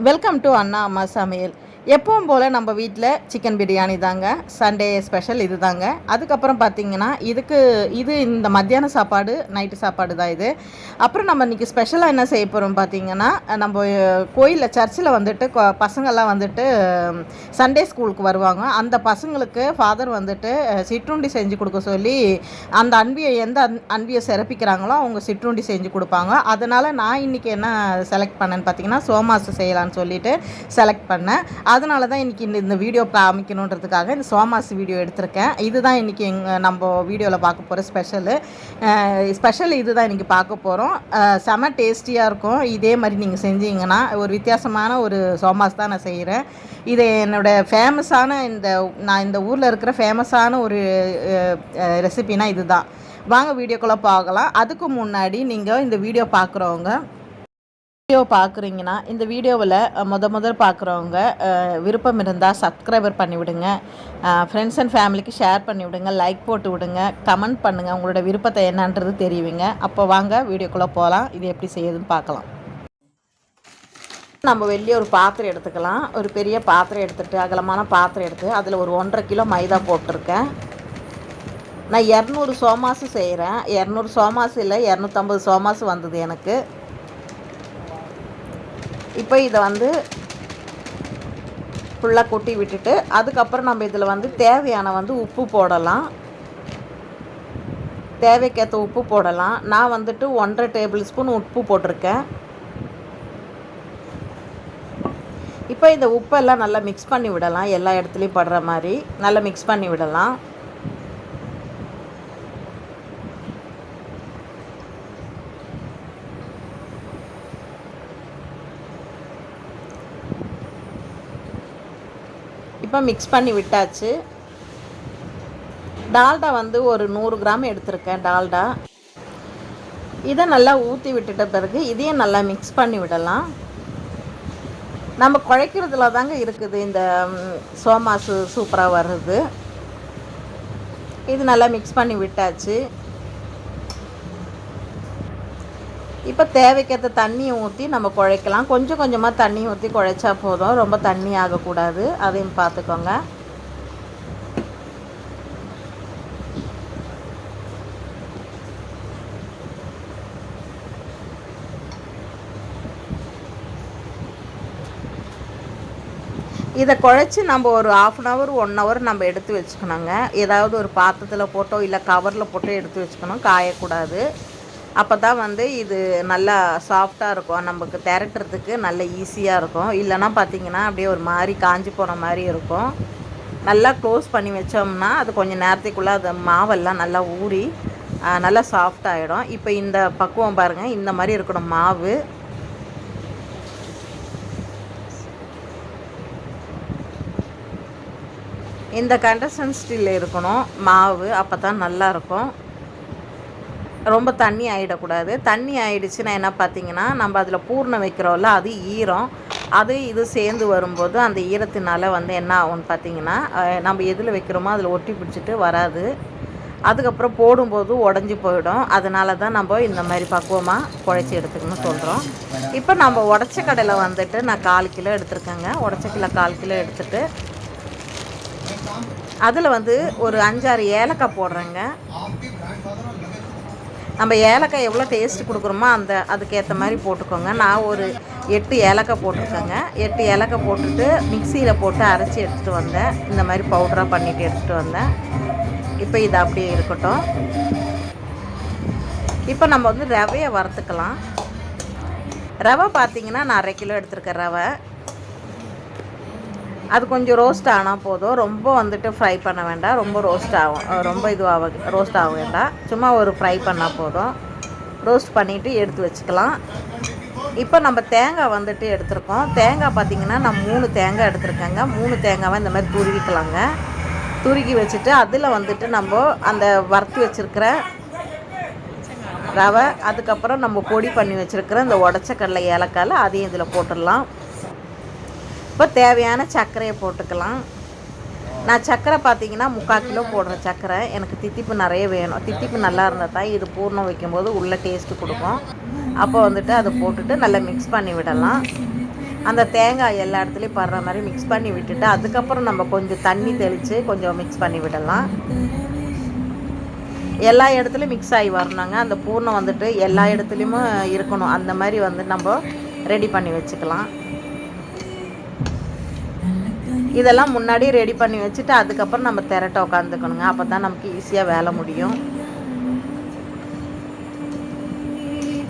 Welcome to அண்ணா அம்மா சமையல் எப்பவும் போல் நம்ம வீட்டில் சிக்கன் பிரியாணி தாங்க. சண்டே ஸ்பெஷல் இது தாங்க. அதுக்கப்புறம் பார்த்தீங்கன்னா இதுக்கு இது இந்த மத்தியான சாப்பாடு நைட்டு சாப்பாடு தான் இது. அப்புறம் நம்ம இன்றைக்கி ஸ்பெஷலாக என்ன செய்ய போகிறோம் பார்த்தீங்கன்னா நம்ம கோயிலில் சர்ச்சில் வந்துட்டு பசங்கள்லாம் வந்துட்டு சண்டே ஸ்கூலுக்கு வருவாங்க. அந்த பசங்களுக்கு ஃபாதர் வந்துட்டு சிற்றுண்டி செஞ்சு கொடுக்க சொல்லி அந்த அன்பியை எந்த அன் அன்பியை சிறப்பிக்கிறாங்களோ அவங்க சிற்றுண்டி செஞ்சு கொடுப்பாங்க. அதனால் நான் இன்றைக்கி என்ன செலக்ட் பண்ணேன்னு பார்த்தீங்கன்னா சோமாசு செய்யலான்னு சொல்லிட்டு செலக்ட் பண்ணேன். அதனால தான் இன்றைக்கி இந்த இந்த வீடியோ காமிக்கணுன்றதுக்காக இந்த சோமாசு வீடியோ எடுத்திருக்கேன். இதுதான் இன்றைக்கி எங்கள் நம்ம வீடியோவில் பார்க்க போகிற ஸ்பெஷலு ஸ்பெஷல் இதுதான் இன்றைக்கி பார்க்க போகிறோம் செம டேஸ்டியாக இருக்கும். இதே மாதிரி நீங்கள் செஞ்சீங்கன்னா ஒரு வித்தியாசமான ஒரு சோமாஸ் தான் நான் செய்கிறேன் இது என்னோட ஃபேமஸான இந்த நான் இந்த ஊரில் இருக்கிற ஃபேமஸான ஒரு ரெசிபினா இதுதான். வாங்க வீடியோக்குள்ளே பார்க்கலாம் அதுக்கு முன்னாடி நீங்கள் இந்த வீடியோ பார்க்குறவங்க வீடியோ பார்க்குறீங்கன்னா இந்த வீடியோவில் முத முதல் பார்க்குறவங்க விருப்பம் இருந்தால் சப்ஸ்கிரைபர் பண்ணிவிடுங்க. ஃப்ரெண்ட்ஸ் அண்ட் ஃபேமிலிக்கு ஷேர் பண்ணிவிடுங்க லைக் போட்டு விடுங்க கமெண்ட் பண்ணுங்கள் உங்களோட விருப்பத்தை என்னன்றது தெரிவிங்க. அப்போ வாங்க வீடியோக்குள்ளே போகலாம் இது எப்படி செய்யுதுன்னு பார்க்கலாம் நம்ம வெளியே ஒரு பாத்திரம் எடுத்துக்கலாம். ஒரு பெரிய பாத்திரம் எடுத்துகிட்டு அகலமான பாத்திரம் எடுத்து அதில் ஒரு ஒன்றரை கிலோ மைதா போட்டிருக்கேன். நான் இரநூறு சோமாசு செய்கிறேன் இரநூறு சோமாசு இல்லை இரநூத்தம்பது சோமாசு வந்தது எனக்கு. இப்போ இதை வந்து ஃபுல்லாக கொட்டி விட்டுட்டு அதுக்கப்புறம் நம்ம இதில் வந்து தேவையான வந்து உப்பு போடலாம். தேவைக்கேற்ற உப்பு போடலாம். நான் வந்துட்டு ஒன்றரை டேபிள் ஸ்பூன் உப்பு போட்டிருக்கேன். இப்போ இந்த உப்பெல்லாம் நல்லா மிக்ஸ் பண்ணி விடலாம். எல்லா இடத்துலையும் படுற மாதிரி நல்லா மிக்ஸ் பண்ணி விடலாம். இப்போ மிக்ஸ் பண்ணி விட்டாச்சு. டால்டா வந்து ஒரு நூறு கிராம் எடுத்திருக்கேன் டால்டா. இதை நல்லா ஊற்றி விட்டுட்ட பிறகு இதையும் நல்லா மிக்ஸ் பண்ணி விடலாம். நம்ம குழைக்கிறதுல தாங்க இருக்குது இந்த சோமாசு சூப்பராக வருது இது நல்லா மிக்ஸ் பண்ணி விட்டாச்சு. இப்போ தேவைக்கேற்ற தண்ணியை ஊற்றி நம்ம குழைக்கலாம். கொஞ்சம் கொஞ்சமாக தண்ணி ஊற்றி குழைச்சா போதும். ரொம்ப தண்ணி ஆகக்கூடாது. அதையும் பார்த்துக்கோங்க இதை குழச்சி நம்ம ஒரு half an hour one hour நம்ம எடுத்து வச்சுக்கணுங்க. ஏதாவது ஒரு பாத்திரத்தில் போட்டோ இல்லை கவரில் போட்டோ எடுத்து வச்சுக்கணும். காயக்கூடாது. அப்போ தான் வந்து இது நல்லா சாஃப்டாக இருக்கும். நமக்கு திரட்டுறதுக்கு நல்ல ஈஸியாக இருக்கும். இல்லைன்னா பார்த்தீங்கன்னா அப்படியே ஒரு மாதிரி காஞ்சி போன மாதிரி இருக்கும். நல்லா க்ளோஸ் பண்ணி வச்சோம்னா அது கொஞ்சம் நேரத்துக்குள்ளே அது மாவெல்லாம் நல்லா ஊறி நல்லா சாஃப்ட் ஆகிடும் இப்போ இந்த பக்குவம் பாருங்கள் இந்த மாதிரி இருக்கணும் மாவு. இந்த கண்டசன்ஸ்டில் இருக்கணும் மாவு. அப்போ தான் நல்லாயிருக்கும் ரொம்ப தண்ணி ஆகிடக்கூடாது தண்ணி ஆகிடுச்சுன்னா என்ன பார்த்தீங்கன்னா நம்ம அதில் பூர்ணம் வைக்கிறோம்ல அது ஈரம். அது இது சேர்ந்து வரும்போது அந்த ஈரத்தினால வந்து என்ன ஆகும்னு பார்த்தீங்கன்னா நம்ம எதில் வைக்கிறோமோ அதில் ஒட்டி பிடிச்சிட்டு வராது. அதுக்கப்புறம் போடும்போது உடஞ்சி போயிடும். அதனால தான் நம்ம இந்த மாதிரி பக்குவமாக குழச்சி எடுத்துக்கணும்னு சொல்கிறோம் இப்போ நம்ம உடச்ச கடலை வந்துட்டு நான் கால் கிலோ எடுத்துருக்கேங்க. உடச்ச கிலோ கால் கிலோ எடுத்துட்டு அதில் வந்து ஒரு அஞ்சாறு ஏலக்காய் போடுறேங்க. நம்ம ஏலக்காய் எவ்வளோ டேஸ்ட் கொடுக்குறோமோ அந்த அதுக்கேற்ற மாதிரி போட்டுக்கோங்க. நான் ஒரு எட்டு ஏலக்காய் போட்டிருக்கேங்க. எட்டு ஏலக்காய் போட்டுட்டு மிக்சியில் போட்டு அரைச்சி எடுத்துகிட்டு வந்தேன். இந்த மாதிரி பவுடராக பண்ணிவிட்டு எடுத்துகிட்டு வந்தேன். இப்போ இது அப்படியே இருக்கட்டும். இப்போ நம்ம வந்து ரவையை வறுத்துக்கலாம். ரவை பார்த்தீங்கன்னா நான் அரை கிலோ எடுத்துருக்கேன் ரவை. அது கொஞ்சம் ரோஸ்ட் ஆனால் போதும். ரொம்ப வந்துட்டு ஃப்ரை பண்ண வேண்டாம். ரொம்ப ரோஸ்ட் ஆகும். ரொம்ப இதுவாக ரோஸ்ட் ஆக வேண்டாம். சும்மா ஒரு ஃப்ரை பண்ணால் போதும். ரோஸ்ட் பண்ணிவிட்டு எடுத்து வச்சுக்கலாம். இப்போ நம்ம தேங்காய் வந்துட்டு எடுத்திருக்கோம். தேங்காய் பார்த்தீங்கன்னா நான் மூணு தேங்காய் எடுத்திருக்கேங்க. மூணு தேங்காவை இந்த மாதிரி துருவிக்கலாங்க. துருக்கி வச்சுட்டு அதில் வந்துட்டு நம்ம அந்த வறுத்து வச்சுருக்கிற ரவை அதுக்கப்புறம் நம்ம பொடி பண்ணி வச்சுருக்கிற இந்த உடச்ச கடலை ஏலக்காயில் அதையும் இதில் போட்டுடலாம். இப்போ தேவையான சர்க்கரையை போட்டுக்கலாம். நான் சர்க்கரை பார்த்தீங்கன்னா முக்கால் கிலோ போடுறேன் சர்க்கரை. எனக்கு தித்திப்பு நிறைய வேணும். தித்திப்பு நல்லா இருந்தால் தான் இது பூர்ணம் வைக்கும்போது உள்ளே டேஸ்ட்டு கொடுக்கும். அப்போ வந்துட்டு அதை போட்டுட்டு நல்லா மிக்ஸ் பண்ணி விடலாம். அந்த தேங்காய் எல்லா இடத்துலையும் படுற மாதிரி மிக்ஸ் பண்ணி விட்டுட்டு அதுக்கப்புறம் நம்ம கொஞ்சம் தண்ணி தெளித்து கொஞ்சம் மிக்ஸ் பண்ணி விடலாம். எல்லா இடத்துலையும் மிக்ஸ் ஆகி வரணுங்க. அந்த பூர்ணம் வந்துட்டு எல்லா இடத்துலையுமே இருக்கணும். அந்த மாதிரி வந்து நம்ம ரெடி பண்ணி வச்சுக்கலாம். இதெல்லாம் முன்னாடி ரெடி பண்ணி வச்சுட்டு அதுக்கப்புறம் நம்ம திரட்ட உட்காந்துக்கணுங்க அப்போ தான் நமக்கு ஈஸியாக வேலை முடியும்.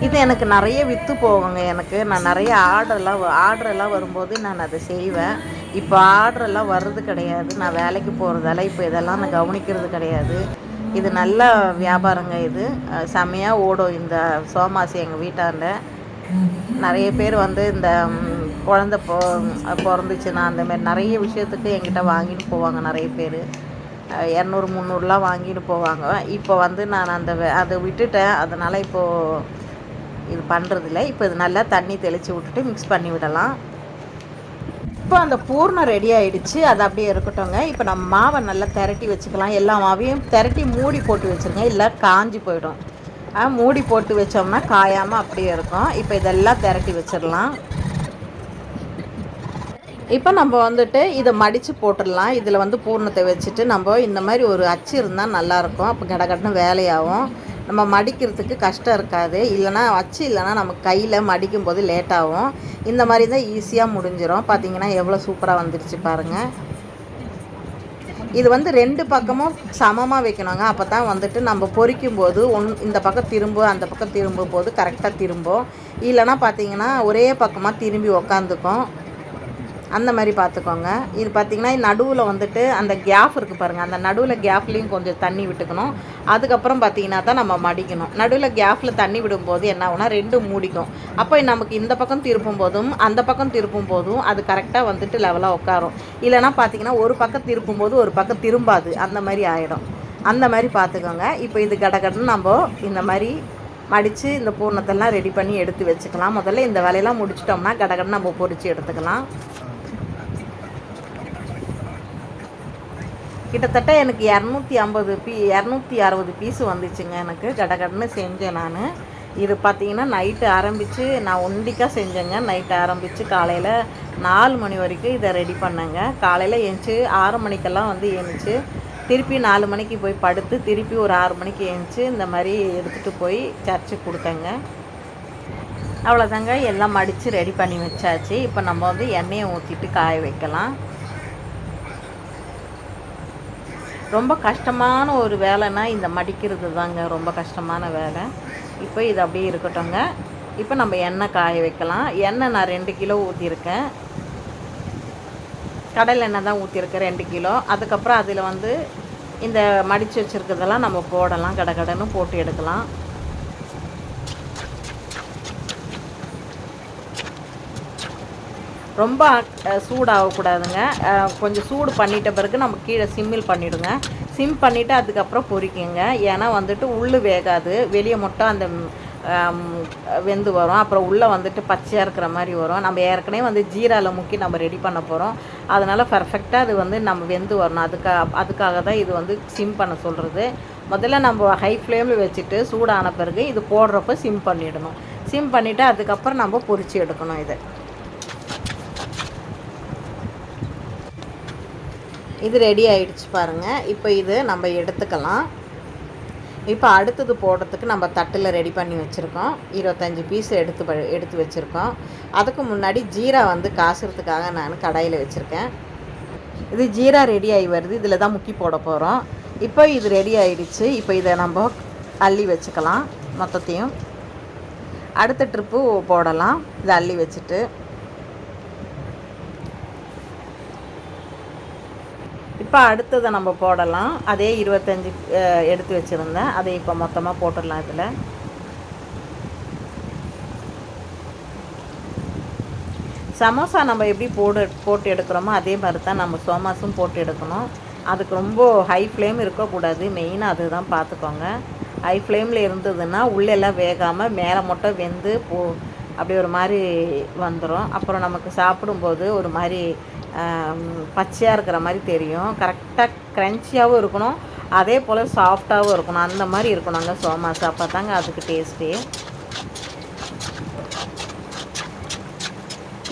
இது எனக்கு நிறைய விற்று போகுங்க. எனக்கு நான் நிறைய ஆர்டர்லாம் ஆர்டரெல்லாம் வரும்போது நான் அதை செய்வேன். இப்போ ஆர்டரெல்லாம் வர்றது கிடையாது. நான் வேலைக்கு போகிறதால இப்போ இதெல்லாம் நான் கவனிக்கிறது கிடையாது. இது நல்ல வியாபாரங்க இது. செம்மையாக ஓடும். இந்த சோமாசி எங்கள் வீட்டாண்ட. நிறைய பேர் வந்து இந்த குழந்த பொ பிறந்துச்சுன்னா அந்தமாரி நிறைய விஷயத்துக்கு என்கிட்ட வாங்கிட்டு போவாங்க நிறைய பேர். இரநூறு முந்நூறுலாம் வாங்கிட்டு போவாங்க. இப்போ வந்து நான் அந்த அதை விட்டுட்டேன். அதனால் இப்போது இது பண்ணுறதில்ல இப்போ இது நல்லா தண்ணி தெளித்து விட்டுட்டு மிக்ஸ் பண்ணி விடலாம். இப்போ அந்த பூர்ணம் ரெடி ஆகிடுச்சு அது அப்படியே இருக்கட்டும்ங்க. இப்போ நம்ம மாவை நல்லா திரட்டி வச்சுக்கலாம். எல்லா மாவையும் திரட்டி மூடி போட்டு வச்சுருங்க. இல்லை காஞ்சி போயிடும். மூடி போட்டு வச்சோம்னா காயாமல் அப்படியே இருக்கும். இப்போ இதெல்லாம் திரட்டி வச்சிடலாம். இப்போ நம்ம வந்துட்டு இதை மடித்து போட்டுடலாம். இதில் வந்து பூர்ணத்தை வச்சுட்டு நம்ம இந்த மாதிரி ஒரு அச்சு இருந்தால் நல்லாயிருக்கும். அப்போ கடகடன்னு வேலையாகும். நம்ம மடிக்கிறதுக்கு கஷ்டம் இருக்காது. இல்லைனா அச்சு இல்லைனா நம்ம கையில் மடிக்கும் போது லேட்டாகும் இந்த மாதிரி தான் ஈஸியாக முடிஞ்சிடும் பார்த்தீங்கன்னா எவ்வளோ சூப்பராக வந்துடுச்சு பாருங்கள் இது வந்து ரெண்டு பக்கமும் சமமாக வைக்கணுங்க. அப்போ தான் வந்துட்டு நம்ம பொறிக்கும் போது ஒன் இந்த பக்கம் திரும்ப அந்த பக்கம் திரும்பும் போது கரெக்டாக திரும்பும். இல்லைனா பார்த்தீங்கன்னா ஒரே பக்கமாக திரும்பி உக்காந்துக்கும். அந்த மாதிரி பார்த்துக்கோங்க. இது பார்த்திங்கன்னா நடுவில் வந்துட்டு அந்த கேப் இருக்குது பாருங்கள் அந்த நடுவில் கேப்லேயும் கொஞ்சம் தண்ணி விட்டுக்கணும். அதுக்கப்புறம் பார்த்திங்கன்னா தான் நம்ம மடிக்கணும். நடுவில் கேப்பில் தண்ணி விடும்போது என்ன ஆகுனா ரெண்டும் மூடிக்கும். அப்போ நமக்கு இந்த பக்கம் திருப்பும் போதும் அந்த பக்கம் திருப்பும் போதும் அது கரெக்டாக வந்துட்டு லெவலாக உட்காரும். இல்லைனா பார்த்திங்கன்னா ஒரு பக்கம் திருப்பும் போது ஒரு பக்கம் திரும்பாது. அந்த மாதிரி ஆகிடும் அந்த மாதிரி பார்த்துக்கோங்க. இப்போ இது கடகடன்னு நம்ம இந்த மாதிரி மடித்து இந்த பூர்ணத்தெல்லாம் ரெடி பண்ணி எடுத்து வச்சுக்கலாம். முதல்ல இந்த வேலையெல்லாம் முடிச்சிட்டோம்னா கடகடன்னு நம்ம பொறிச்சு எடுத்துக்கலாம். கிட்டத்தட்ட எனக்கு இரநூத்தி ஐம்பது பீ இரநூத்தி அறுபது பீஸு வந்துச்சுங்க எனக்கு. கடகடன்னு செஞ்சேன் நான். இது பார்த்திங்கன்னா நைட்டு ஆரம்பித்து நான் ஒண்டிக்காக செஞ்சேங்க. நைட்டு ஆரம்பித்து காலையில் நாலு மணி வரைக்கும் இதை ரெடி பண்ணேங்க. காலையில் எழுந்துச்சி ஆறு மணிக்கெல்லாம் வந்து எழுந்துச்சு திருப்பி நாலு மணிக்கு போய் படுத்து திருப்பி ஒரு ஆறு மணிக்கு எழுந்துச்சி இந்த மாதிரி எடுத்துகிட்டு போய் சர்ச்சுக்கு கொடுத்தேங்க. அவ்வளோதாங்க எல்லாம் மடித்து ரெடி பண்ணி வச்சாச்சு. இப்போ நம்ம வந்து எண்ணெயை ஊற்றிட்டு காய வைக்கலாம். ரொம்ப கஷ்டமான ஒரு வேலைன்னா இந்த மடிக்கிறது தாங்க ரொம்ப கஷ்டமான வேலை. இப்போ இது அப்படியே இருக்கட்டும்ங்க. இப்போ நம்ம எண்ணெய் காய வைக்கலாம். எண்ணெய் நான் ரெண்டு கிலோ ஊற்றிருக்கேன் கடல் எண்ணெய் தான் ஊற்றிருக்கேன் ரெண்டு கிலோ. அதுக்கப்புறம் அதில் வந்து இந்த மடித்து வச்சுருக்கிறதெல்லாம் நம்ம போடலாம். கடை கடைன்னு போட்டு எடுக்கலாம். ரொம்ப சூடாகக்கூடாதுங்க. கொஞ்சம் சூடு பண்ணிட்ட பிறகு நம்ம கீழே சிம்மில் பண்ணிவிடுங்க சிம் பண்ணிவிட்டு அதுக்கப்புறம் பொறிக்குங்க. ஏன்னா வந்துட்டு உள்ளு வேகாது. வெளியே மட்டும் அந்த வெந்து வரும். அப்புறம் உள்ளே வந்துட்டு பச்சையாக இருக்கிற மாதிரி வரும். நம்ம ஏற்கனவே வந்து ஜீராவில் முக்கி நம்ம ரெடி பண்ண போகிறோம் அதனால் பர்ஃபெக்டாக அது வந்து நம்ம வெந்து வரணும். அதுக்காக அதுக்காக தான் இது வந்து சிம் பண்ண சொல்கிறது முதல்ல நம்ம ஹை ஃப்ளேமில் வச்சுட்டு சூடான பிறகு இது போடுறப்ப சிம் பண்ணிடணும். சிம் பண்ணிவிட்டு அதுக்கப்புறம் நம்ம பொறிச்சு எடுக்கணும் இதை. இது ரெடி ஆயிடுச்சு பாருங்கள் இப்போ இது நம்ம எடுத்துக்கலாம். இப்போ அடுத்தது போடுறதுக்கு நம்ம தட்டில் ரெடி பண்ணி வச்சுருக்கோம். இருபத்தஞ்சி பீஸ் எடுத்து எடுத்து வச்சுருக்கோம். அதுக்கு முன்னாடி ஜீரா வந்து காசுறதுக்காக நான் கடையில் வச்சுருக்கேன். இது ஜீரா ரெடி ஆகி வருது. இதில் தான் முக்கி போட போகிறோம் இப்போ இது ரெடி ஆகிடுச்சு இப்போ இதை நம்ம அள்ளி வச்சுக்கலாம் மொத்தத்தையும். அடுத்த ட்ரிப்பு போடலாம். இதை அள்ளி வச்சுட்டு. இப்போ அடுத்ததை நம்ம போடலாம். அதே இருபத்தஞ்சி எடுத்து வச்சுருந்தேன். அதை இப்போ மொத்தமாக போட்டுடலாம் இதில். சமோசா நம்ம எப்படி போடு போட்டு எடுக்கிறோமோ அதே மாதிரி தான் நம்ம சோமாஸும் போட்டு எடுக்கணும். அதுக்கு ரொம்ப ஹை ஃப்ளேம் இருக்கக்கூடாது. மெயினாக அதுதான் பார்த்துக்கோங்க. ஹை ஃப்ளேமில் இருந்ததுன்னா உள்ளெல்லாம் வேகாமல் மேலே மட்டும் வெந்து போ அப்படி ஒரு மாதிரி வந்துடும் அப்புறம் நமக்கு சாப்பிடும்போது ஒரு மாதிரி பச்சையாக இருக்கிற மாதிரி தெரியும். கரெக்டாக க்ரன்ச்சியாகவும் இருக்கணும். அதே போல் சாஃப்டாகவும் இருக்கணும். அந்த மாதிரி இருக்கணுங்க சோமாஸ் அப்போ தாங்க அதுக்கு டேஸ்ட்டு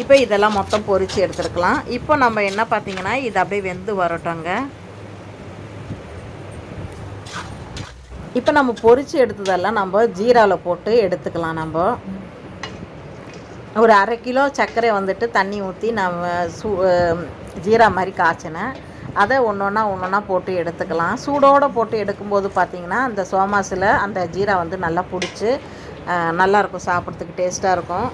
இப்போ இதெல்லாம் மொத்தம் பொரித்து எடுத்துருக்கலாம். இப்போ நம்ம என்ன பார்த்தீங்கன்னா இது அப்படியே வெந்து வரட்டோங்க இப்போ நம்ம பொரித்து எடுத்ததெல்லாம் நம்ம ஜீராவில் போட்டு எடுத்துக்கலாம் நம்ம. ஒரு அரை கிலோ சர்க்கரை வந்துட்டு தண்ணி ஊற்றி நான் சூ ஜீரா மாதிரி காய்ச்சினேன் அதை ஒன்று ஒன்றா ஒன்று ஒன்றா போட்டு எடுத்துக்கலாம். சூடோடு போட்டு எடுக்கும்போது பார்த்திங்கன்னா அந்த சோமாஸில் அந்த ஜீரா வந்து நல்லா பிடிச்சி நல்லாயிருக்கும் சாப்பிட்றதுக்கு டேஸ்ட்டாக இருக்கும்.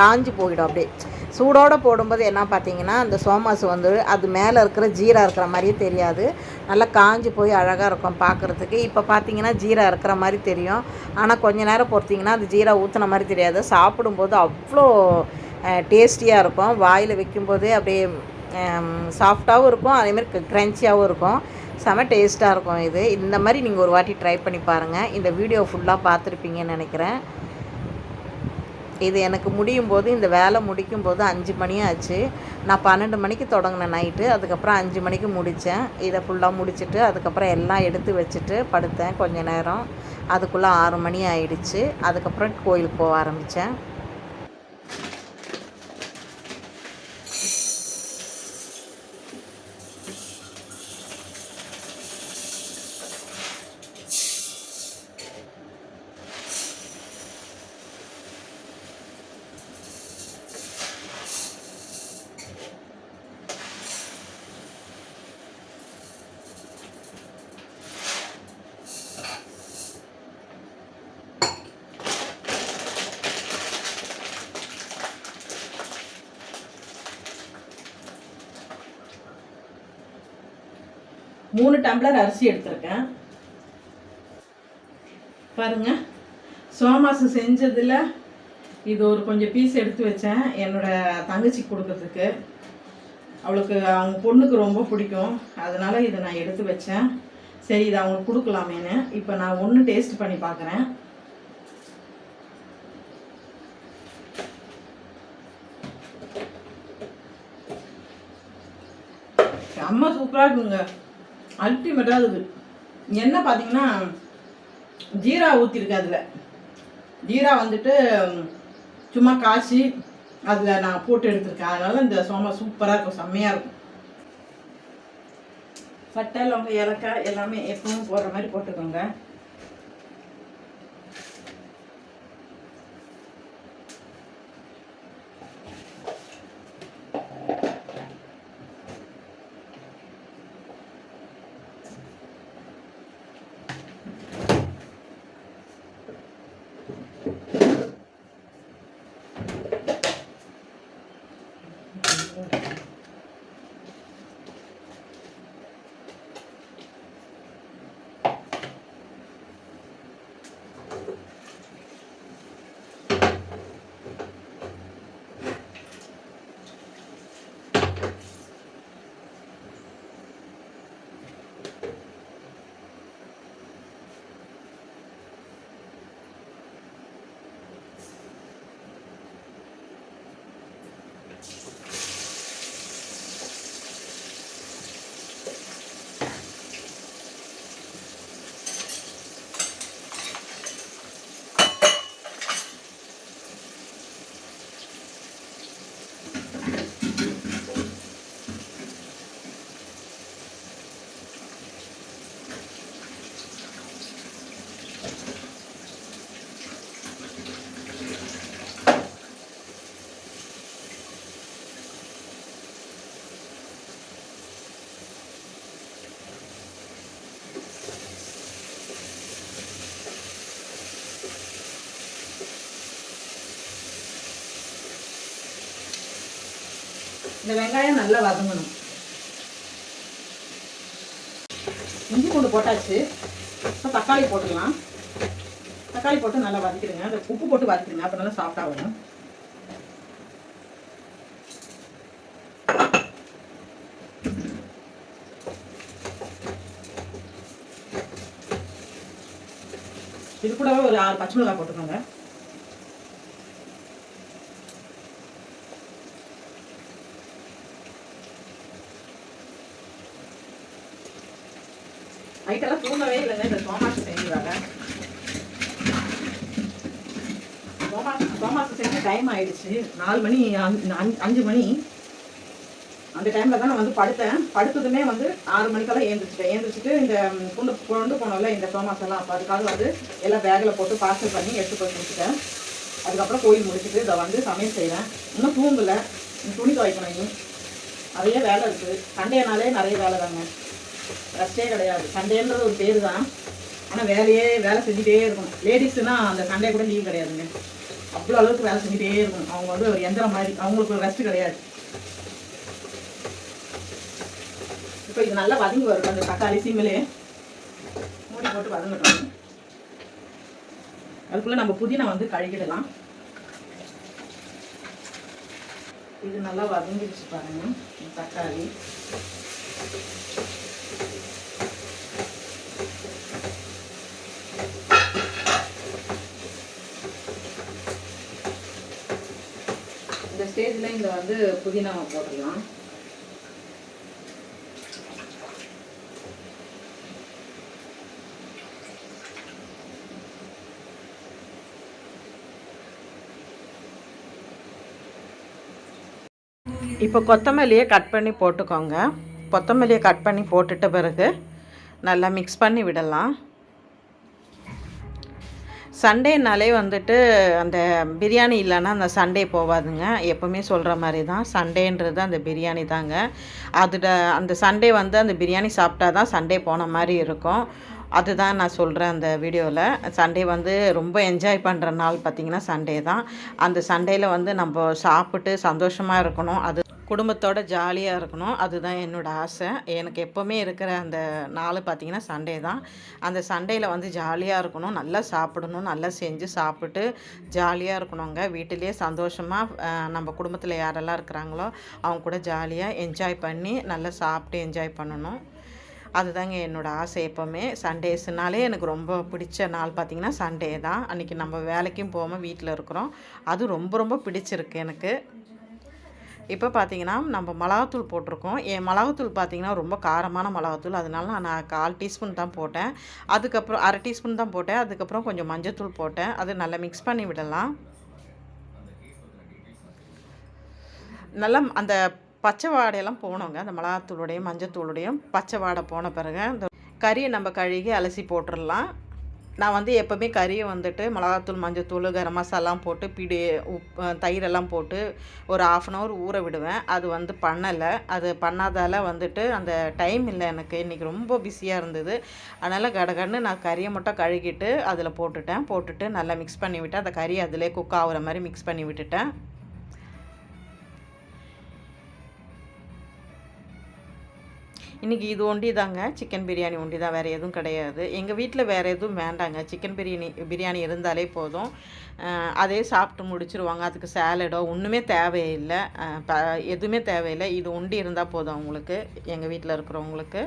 காஞ்சி போயிடும் அப்படியே. சூடோடு போடும்போது என்ன பார்த்தீங்கன்னா அந்த சோமாஸ் வந்து அது மேலே இருக்கிற ஜீரா இருக்கிற மாதிரியே தெரியாது. நல்லா காஞ்சி போய் அழகாக இருக்கும் பார்க்குறதுக்கு. இப்போ பார்த்தீங்கன்னா ஜீரா இருக்கிற மாதிரி தெரியும். ஆனால் கொஞ்ச நேரம் பொறுத்திங்கன்னா அது ஜீரா ஊற்றின மாதிரி தெரியாது. சாப்பிடும்போது அவ்வளோ டேஸ்டியாக இருக்கும். வாயில் வைக்கும்போதே அப்படியே சாஃப்டாகவும் இருக்கும். அதேமாதிரி க்ரன்ச்சியாகவும் இருக்கும். செம டேஸ்ட்டாக இருக்கும் இது. இந்த மாதிரி நீங்கள் ஒரு வாட்டி ட்ரை பண்ணி பாருங்கள் இந்த வீடியோ ஃபுல்லாக பார்த்துருப்பீங்கன்னு நினைக்கிறேன். இது எனக்கு முடியும் போது இந்த வேலை முடிக்கும் போது அஞ்சு மணி ஆச்சு. நான் பன்னெண்டு மணிக்கு தொடங்கினேன் நைட்டு அதுக்கப்புறம் அஞ்சு மணிக்கு முடித்தேன் இதை ஃபுல்லாக முடிச்சுட்டு அதுக்கப்புறம் எல்லாம் எடுத்து வச்சுட்டு படுத்தேன் கொஞ்ச நேரம். அதுக்குள்ளே ஆறு மணி ஆயிடுச்சு. அதுக்கப்புறம் கோயிலுக்கு போக ஆரம்பித்தேன் மூணு டம்ளர் அரிசி எடுத்திருக்கேன். பாருங்க சோமாசு செஞ்சதில் இது ஒரு கொஞ்சம் பீஸ் எடுத்து வச்சேன். என்னோட தங்கச்சி கொடுக்கறதுக்கு. அவளுக்கு அவங்க பொண்ணுக்கு ரொம்ப பிடிக்கும். அதனால் இதை நான் எடுத்து வச்சேன். சரி இதை அவங்களுக்கு கொடுக்கலாமேன்னு. இப்போ நான் ஒன்று டேஸ்ட் பண்ணி பார்க்குறேன் செம்ம சூப்பராக இருக்குங்க. அல்டிமேட்டாக இருக்குது என்ன பார்த்தீங்கன்னா ஜீரா ஊற்றிருக்கு அதில். ஜீரா வந்துட்டு சும்மா காய்ச்சி அதில் நான் போட்டு எடுத்திருக்கேன். அதனால இந்த சோமா சூப்பராக இருக்கும் செம்மையாக இருக்கும். பட்டை லவங்க ஏலக்காய் எல்லாமே எப்பவும் போடுற மாதிரி போட்டுக்கோங்க. இந்த வெங்காயம் நல்லா வதங்கணும். இஞ்சி பூண்டு போட்டாச்சு. இப்போ தக்காளி போட்டுக்கலாம். தக்காளி போட்டு நல்லா வதக்கிடுங்க. அந்த உப்பு போட்டு வதக்கிடுங்க. அப்போ நல்லா சாஃப்டாக வரும் இது கூடவே ஒரு ஆறு பச்சை மிளகாய் போட்டுக்கோங்க. நைட்டெல்லாம் தூங்கவே இல்லைங்க இந்த சோமாசு செஞ்சுருவாங்க சோமாசு சோமாசு செஞ்சு டைம் ஆயிடுச்சு. நாலு மணி அஞ்சு- அஞ்சு மணி. அந்த டைமில் தான் நான் வந்து படுத்தேன். படுத்ததுமே வந்து ஆறு மணிக்கெல்லாம் ஏந்திரிச்சிட்டேன். ஏந்திரிச்சிட்டு இந்த குண்டு கொண்டு கொண்டு போனோம்ல இந்த சோமாசெல்லாம் அப்போ அதுக்காக வந்து எல்லாம் பேக்கில் போட்டு பார்சல் பண்ணி எடுத்து போய் முடிச்சிட்டேன் அதுக்கப்புறம் கோயில் முடிச்சுட்டு இதை வந்து சமையல் செய்கிறேன் இன்னும் தூங்கலை. துணி துவைக்கணும் நிறைய வேலை இருக்குது சண்டேனாலே நிறைய வேலை தாங்க. ரெஸ்டே கிடையாது. சண்டேன்றது ஒரு பேர் தான் ஆனால் வேலையே வேலை செஞ்சுட்டே இருக்கும் லேடிஸ்னால் அந்த சண்டே கூட லீவ் கிடையாதுங்க. அவ்வளோ அளவுக்கு வேலை செஞ்சுட்டே இருக்கும் அவங்க வந்து ஒரு எந்திரம் மாதிரி. அவங்களுக்கு ஒரு ரெஸ்ட் கிடையாது. இப்போ இது நல்லா வதங்கி வரும் அந்த தக்காளி சீமலே மூடி போட்டு வதங்கட்டும். அதுக்குள்ளே நம்ம புதினா வந்து கழுகிடலாம். இது நல்லா வதங்கிடுச்சு பாருங்க. தக்காளி. ஸ்டேஜில் இங்கே வந்து புதினாவை போட்டுடலாம் இப்போ கொத்தமல்லியை கட் பண்ணி போட்டுக்கோங்க. கொத்தமல்லியை கட் பண்ணி போட்டுட்ட பிறகு நல்லா மிக்ஸ் பண்ணி விடலாம். சண்டேனாலே வந்துட்டு அந்த பிரியாணி இல்லைன்னா அந்த சண்டே போகாதுங்க எப்போவுமே சொல்கிற மாதிரி தான் சண்டேன்றது அந்த பிரியாணி தாங்க. அதோட அந்த சண்டே வந்து அந்த பிரியாணி சாப்பிட்டா தான் சண்டே போன மாதிரி இருக்கும். அதுதான் நான் சொல்கிறேன் அந்த வீடியோவில் சண்டே வந்து ரொம்ப என்ஜாய் பண்ணுற நாள் பார்த்திங்கன்னா சண்டே தான் அந்த சண்டேயில் வந்து நம்ம சாப்பிட்டு சந்தோஷமாக இருக்கணும். அது குடும்பத்தோட ஜாலியாக இருக்கணும். அதுதான் என்னோடய ஆசை. எனக்கு எப்போவுமே இருக்கிற அந்த நாள் பார்த்திங்கன்னா சண்டே தான். அந்த சண்டேயில் வந்து ஜாலியாக இருக்கணும். நல்லா சாப்பிடணும். நல்லா செஞ்சு சாப்பிட்டு ஜாலியாக இருக்கணுங்க வீட்டிலேயே சந்தோஷமாக நம்ம குடும்பத்தில் யாரெல்லாம் இருக்கிறாங்களோ அவங்க கூட ஜாலியாக என்ஜாய் பண்ணி நல்லா சாப்பிட்டு என்ஜாய் பண்ணணும். அதுதாங்க என்னோடய ஆசை எப்போவுமே. சண்டேஸ்னாலே எனக்கு ரொம்ப பிடிச்ச நாள் பார்த்திங்கன்னா சண்டே தான். அன்றைக்கி நம்ம வேலைக்கும் போகாமல் வீட்டில் இருக்கிறோம். அது ரொம்ப ரொம்ப பிடிச்சிருக்கு எனக்கு. இப்போ பார்த்தீங்கன்னா நம்ம மிளகாத்தூள் போட்டிருக்கோம். என் மிளகாத்தூள் பார்த்தீங்கன்னா ரொம்ப காரமான மிளகாத்தூள். அதனால நான் கால் டீஸ்பூன் தான் போட்டேன். அதுக்கப்புறம் அரை டீஸ்பூன் தான் போட்டேன். அதுக்கப்புறம் கொஞ்சம் மஞ்சத்தூள் போட்டேன். அது நல்லா மிக்ஸ் பண்ணி விடலாம். நல்லா அந்த பச்சை வாடையெல்லாம் போனோங்க அந்த மிளகாத்தூளுடையும் மஞ்சத்தூளுடையும் பச்சை வாடை போன பிறகு அந்த கறியை நம்ம கழுகி அலசி போட்டுடலாம் நான் வந்து எப்போவுமே கறியை வந்துட்டு மிளகாத்தூள் மஞ்சத்தூள் கரம் மசாலாம் போட்டு பிடி உப் தயிரெல்லாம் போட்டு ஒரு ஆஃப் அன் ஹவர் ஊற விடுவேன். அது வந்து பண்ணலை. அது பண்ணாதால் வந்துட்டு அந்த டைம் இல்லை எனக்கு. இன்றைக்கி ரொம்ப பிஸியாக இருந்தது. அதனால் கடகடன்னு நான் கறியை மட்டும் கழுகிட்டு அதில் போட்டுட்டேன். போட்டுட்டு நல்லா மிக்ஸ் பண்ணி விட்டேன் அந்த கறி அதிலே குக் ஆகுற மாதிரி மிக்ஸ் பண்ணி விட்டுட்டேன். இன்றைக்கி இது ஒண்டி தாங்க சிக்கன் பிரியாணி ஒண்டி தான் வேறு எதுவும் கிடையாது. எங்கள் வீட்டில் வேறு எதுவும் வேண்டாங்க. சிக்கன் பிரியாணி பிரியாணி இருந்தாலே போதும். அதே சாப்பிட்டு முடிச்சிருவாங்க. அதுக்கு சேலடோ ஒன்றுமே தேவையில்லை. ப எதுவுமே தேவையில்லை. இது ஒண்டி இருந்தால் போதும் அவங்களுக்கு எங்கள் வீட்டில் இருக்கிறவங்களுக்கு.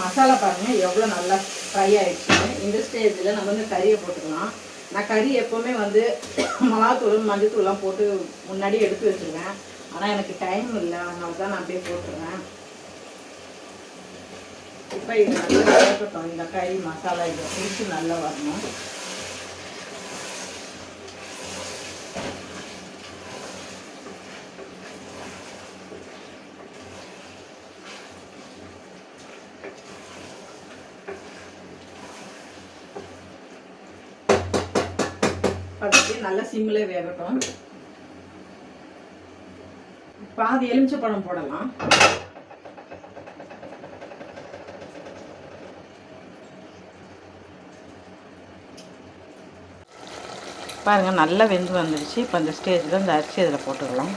மசாலா பாருங்க. எவ்வளோ நல்லா ஃப்ரை ஆயிடுச்சு. இந்த ஸ்டேஜில் நம்ம வந்து கறியை போட்டுக்கலாம். நான் கறி எப்போவுமே வந்து மிளகாத்தூள் மஞ்சத்தூள்லாம் போட்டு முன்னாடி எடுத்து வச்சுருவேன். ஆனால் எனக்கு டைம் இல்லை. அதனால தான் நான் அப்படியே போட்டுருவேன். இப்போ இது நல்லா இந்த கறி மசாலா இதை பிடிச்சி நல்லா வரணும். அதுக்கு நல்லா சிம்மில் வேகட்டும். பாதி எலுமிச்சை பழம் போடலாம். பாருங்க நல்லா வெந்து வந்துடுச்சு இப்போ இந்த ஸ்டேஜில் இந்த அரிசி அதில் போட்டுக்கலாம்.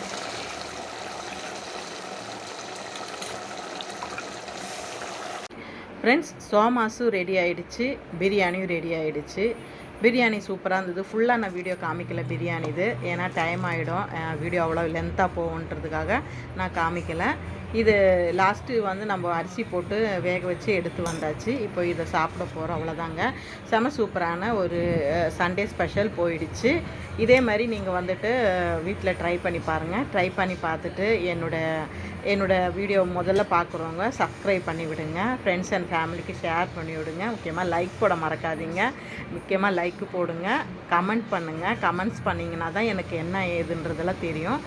ஃப்ரெண்ட்ஸ் சோமாஸும் ரெடி ஆயிடுச்சு. பிரியாணியும் ரெடி ஆயிடுச்சு. பிரியாணி சூப்பராக இருந்தது. ஃபுல்லாக நான் வீடியோ காமிக்கலை பிரியாணி இது. ஏன்னா டைம் ஆகிடும் வீடியோ அவ்வளோ லென்த்தாக போகுன்றதுக்காக நான் காமிக்கலை. இது லாஸ்ட்டு வந்து நம்ம அரிசி போட்டு வேக வச்சு எடுத்து வந்தாச்சு. இப்போ இதை சாப்பிட போகிறோம் அவ்வளோதாங்க செம சூப்பரான ஒரு சண்டே ஸ்பெஷல் போயிடுச்சு. இதே மாதிரி நீங்கள் வந்துட்டு வீட்டில் ட்ரை பண்ணி பாருங்கள் ட்ரை பண்ணி பார்த்துட்டு என்னோட என்னோட வீடியோ முதல்ல பார்க்குறவங்க சப்ஸ்கிரைப் பண்ணி விடுங்க. ஃப்ரெண்ட்ஸ் அண்ட் ஃபேமிலிக்கு ஷேர் பண்ணி விடுங்க. முக்கியமாக லைக் போட மறக்காதீங்க. முக்கியமாக லைக்கு போடுங்க. கமெண்ட் பண்ணுங்கள் கமெண்ட்ஸ் பண்ணிங்கன்னா தான் எனக்கு என்ன ஏதுன்றதெல்லாம் தெரியும்.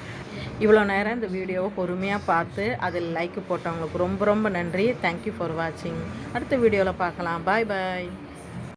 இவ்வளோ நேரம் இந்த வீடியோவை பொறுமையாக பார்த்து அதில் லைக் போட்டவங்களுக்கு ரொம்ப ரொம்ப நன்றி. தேங்க்யூ ஃபார் வாட்சிங் அடுத்த வீடியோவில் பார்க்கலாம். பாய் பாய்